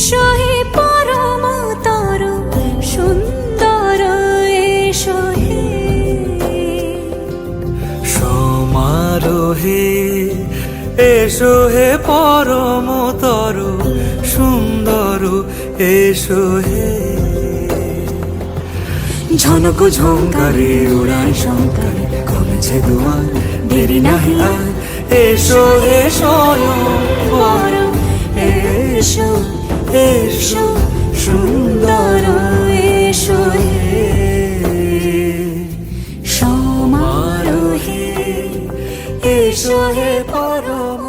সহি পরমতর সুন্দর সহে সমারোহে এসো হে পরমতর সুন্দর এসো হে ঝনক ঝঙ্কারে উড়ায় শঙ্কারে কমেছে দুয়ার দেরি নাহি আর এসো হে স্বয়ং এসো সুন্দর এসো সমারোহে এসো হে পরম